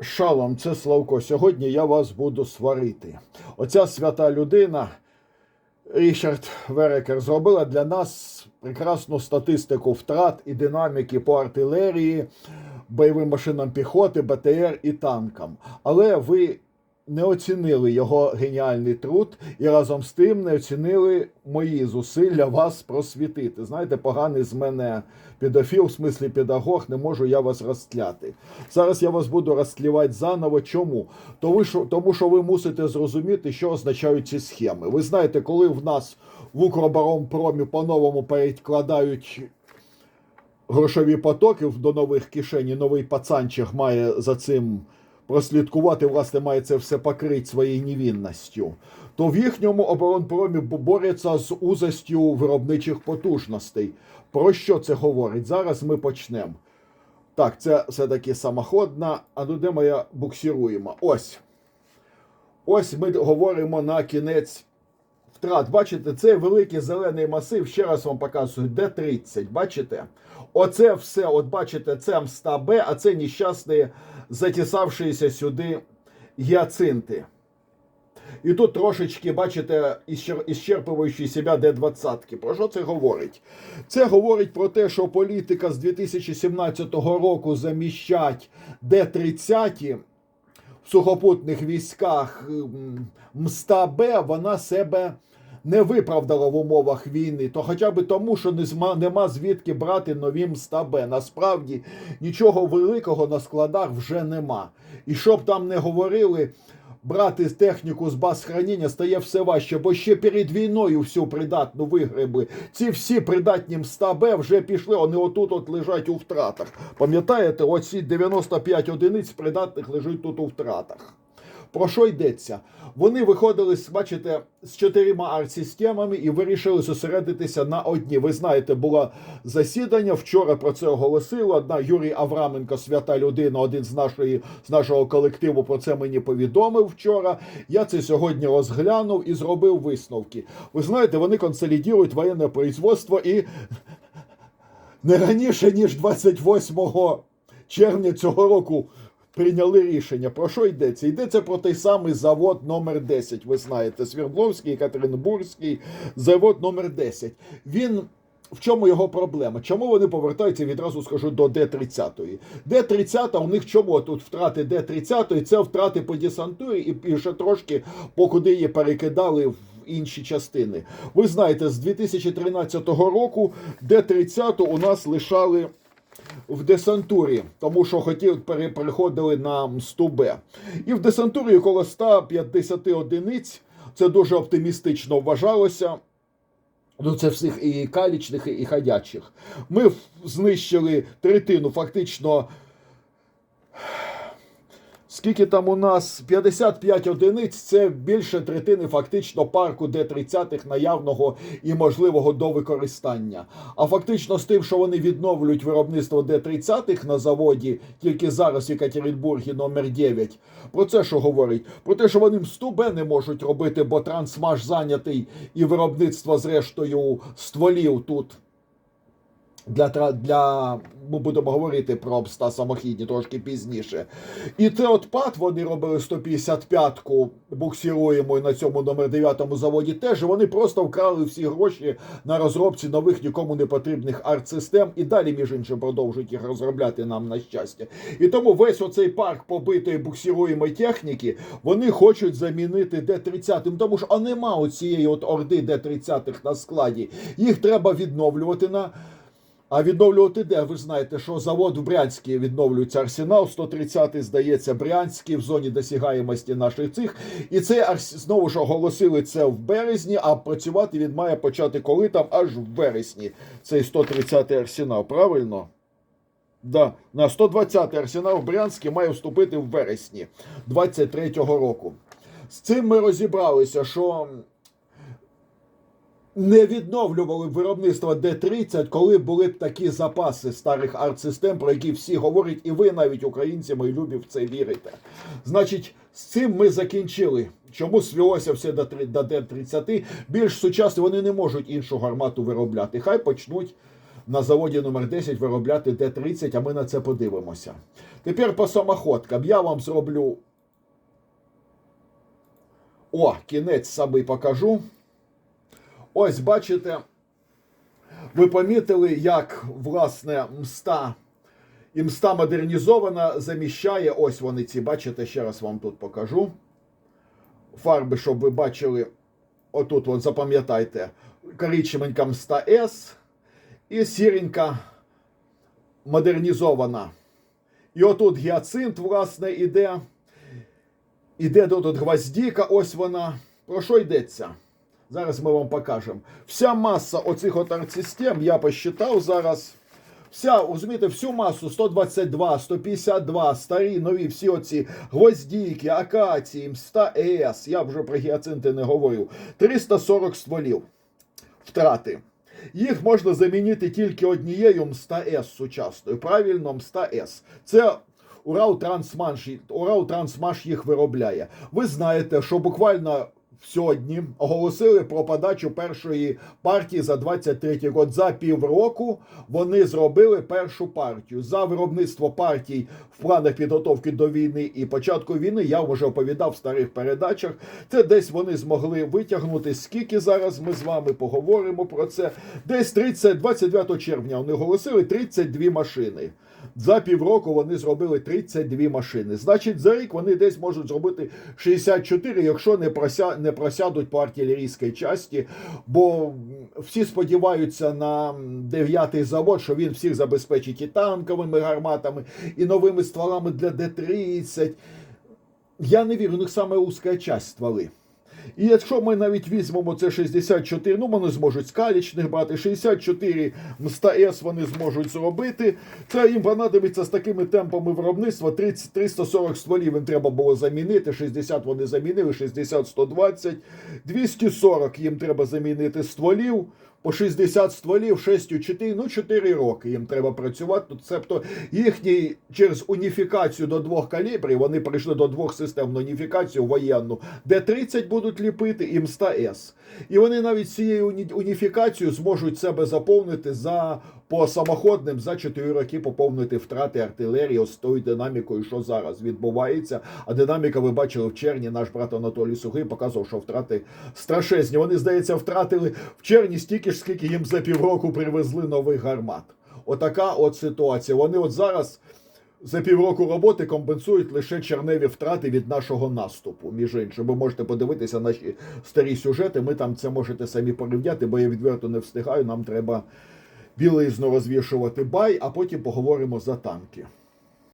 Шалом, це Славко. Сьогодні я вас буду сварити. Оця свята людина, Річард Верекер, зробила для нас прекрасну статистику втрат і динаміки по артилерії, бойовим машинам піхоти, БТР і танкам. Але ви не оцінили його геніальний труд і разом з тим не оцінили мої зусилля вас просвітити. Знаєте, поганий з мене педофіл, в смислі педагог, не можу я вас розтляти. Зараз я вас буду розтлівати заново. Чому? Тому що, тому що ви мусите зрозуміти, що означають ці схеми. Ви знаєте, коли в нас в Укроборонпромі по-новому перекладають грошові потоки до нових кишень, і новий пацанчик має за цим прослідкувати, власне, має це все покрити своєю невинністю, то в їхньому оборонпромі борються з узостю виробничих потужностей. Про що це говорить? Зараз ми почнемо. Так, це все-таки самоходна, а ну де моя буксируємо? Ось. Ось ми говоримо на кінець втрат. Бачите, цей великий зелений масив, ще раз вам показую, Д-30. Бачите? Оце все, от бачите, це мста Б, а це нещасні затісавшися сюди гіацинти. І тут трошечки, бачите, іщерпуючи себе Д-20. Про що це говорить? Це говорить про те, що політика з 2017 року заміщать Д-30 в сухопутних військах мста Б, вона себе не виправдала в умовах війни, то хоча б тому, що не зма, нема звідки брати нові мста Б. Насправді нічого великого на складах вже нема. І щоб там не говорили, брати техніку з баз храніння стає все важче, бо ще перед війною всю придатну вигребли. Ці всі придатні мста Б вже пішли, вони отут от лежать у втратах. Пам'ятаєте, оці 95 одиниць придатних лежать тут у втратах. Про що йдеться? Вони виходили, бачите, з чотирма арт-системами і вирішили зосередитися на одній. Ви знаєте, було засідання. Вчора про це оголосили. Одна Юрій Авраменко, свята людина, один з нашої з нашого колективу про це мені повідомив вчора. Я це сьогодні розглянув і зробив висновки. Ви знаєте, вони консолідують воєнне производство і не раніше ніж 28 червня цього року прийняли рішення. Про що йдеться? Йдеться про той самий завод номер 10 Ви знаєте, Свердловський, Катеринбурзький, завод номер 10 Він. В чому його проблема? Чому вони повертаються відразу скажу до Д-30? Д-30 у них чому тут втрати Д-30? Це втрати по десантурі і, ще трошки по куди її перекидали в інші частини. Ви знаєте, з 2013 року Д-30 у нас лишали в десантурі, тому що хотів переходили на мсту Б. І в десантурі коло 150 одиниць. Це дуже оптимістично вважалося. Ну, це всіх і калічних, і ходячих. Ми знищили третину, фактично. Скільки там у нас 55 одиниць, це більше третини фактично парку Д-30 наявного і можливого до використання. А фактично з тим, що вони відновлюють виробництво Д-30 на заводі, тільки зараз в Екатеринбургі номер 9, про це що говорить? Про те, що вони мсту Б не можуть робити, бо трансмаш зайнятий і виробництво зрештою стволів тут для, для ми будемо говорити про обста самохідні трошки пізніше. І це от пад вони робили 155-ку буксируємо на цьому номер 9 заводі. Теж вони просто вкрали всі гроші на розробці нових нікому не потрібних арт-систем і далі, між іншим, продовжують їх розробляти нам на щастя. І тому весь оцей парк побитої буксируємої техніки вони хочуть замінити Д-30, тому що а нема оцієї от орди Д-30 на складі. Їх треба відновлювати на. А відновлювати де? Ви знаєте, що завод в Брянській відновлюється арсенал, 130-й, здається, Брянський в зоні досягаємості наших цих. І це знову ж оголосили це в березні, а працювати він має почати коли там аж в вересні. Цей 130-й арсенал, правильно? Да, на 120-й арсенал в Брянській має вступити в вересні 23-го року. З цим ми розібралися, що не відновлювали виробництво Д-30, коли були б такі запаси старих арт-систем, про які всі говорять, і ви навіть українці, мої любі, в це вірите. Значить, з цим ми закінчили. Чому свелося все до до Д-30? Більш сучасно вони не можуть іншу гармату виробляти. Хай почнуть на заводі номер 10 виробляти Д-30, а ми на це подивимося. Тепер по самоходкам. Я вам зроблю. О, кінець самий покажу. Ось бачите, ви помітили, як власне мста і мста модернізована заміщає. Ось вони ці, бачите, ще раз вам тут покажу. Фарби, щоб ви бачили, отут, от запам'ятайте, коричневенька мста С і сіренька модернізована. І отут гіацинт, власне, іде. Іде тут гвоздіка, ось вона. Про що йдеться? Зараз ми вам покажемо. Вся маса оцих от артсистем, я посчитав зараз. Вся, розумієте, всю масу 122, 152, старі, нові, всі оці гвоздіки, акації, мста ЕС, я вже про гіацинти не говорю. 340 стволів втрати. Їх можна замінити тільки однією мста С сучасною. Правильно, мста С. Це Урал Трансмаш, Урал Трансмаш їх виробляє. Ви знаєте, що буквально сьогодні оголосили про подачу першої партії за 23 год. За півроку вони зробили першу партію. За виробництво партій в планах підготовки до війни і початку війни я вже оповідав в старих передачах. Це десь вони змогли витягнути. Скільки зараз ми з вами поговоримо про це? Десь 30, 29 червня вони оголосили 32 машини. За півроку вони зробили 32 машини. Значить, за рік вони десь можуть зробити 64, якщо не прося, не просядуть по артилерійській часті. Бо всі сподіваються на дев'ятий завод, що він всіх забезпечить і танковими гарматами, і новими стволами для Д-30. Я не вірю, у них саме узка часть стволи. І якщо ми навіть візьмемо це 64, ну вони зможуть скалічних брати, 64 мста С вони зможуть зробити. Це їм понадобиться з такими темпами виробництва 30, 340 стволів їм треба було замінити, 60 вони замінили, 60 120, 240 їм треба замінити стволів. По 60 стволів, 6 у 4, ну 4 роки їм треба працювати. Тобто їхній через уніфікацію до двох калібрів вони прийшли до двох систем на уніфікацію воєнну, де 30 будуть ліпити і МСТА С. І вони навіть цією уніфікацією зможуть себе заповнити за по самоходним за 4 роки поповнити втрати артилерії з тою динамікою, що зараз відбувається. А динаміка, ви бачили в червні, наш брат Анатолій Сухий показував, що втрати страшезні. Вони, здається, втратили в червні стільки ж, скільки їм за півроку привезли нових гармат. Отака от ситуація. Вони от зараз. За півроку роботи компенсують лише черневі втрати від нашого наступу. Між іншим, ви можете подивитися наші старі сюжети. Ми там це можете самі порівняти, бо я відверто не встигаю. Нам треба білизну розвішувати бай, а потім поговоримо за танки.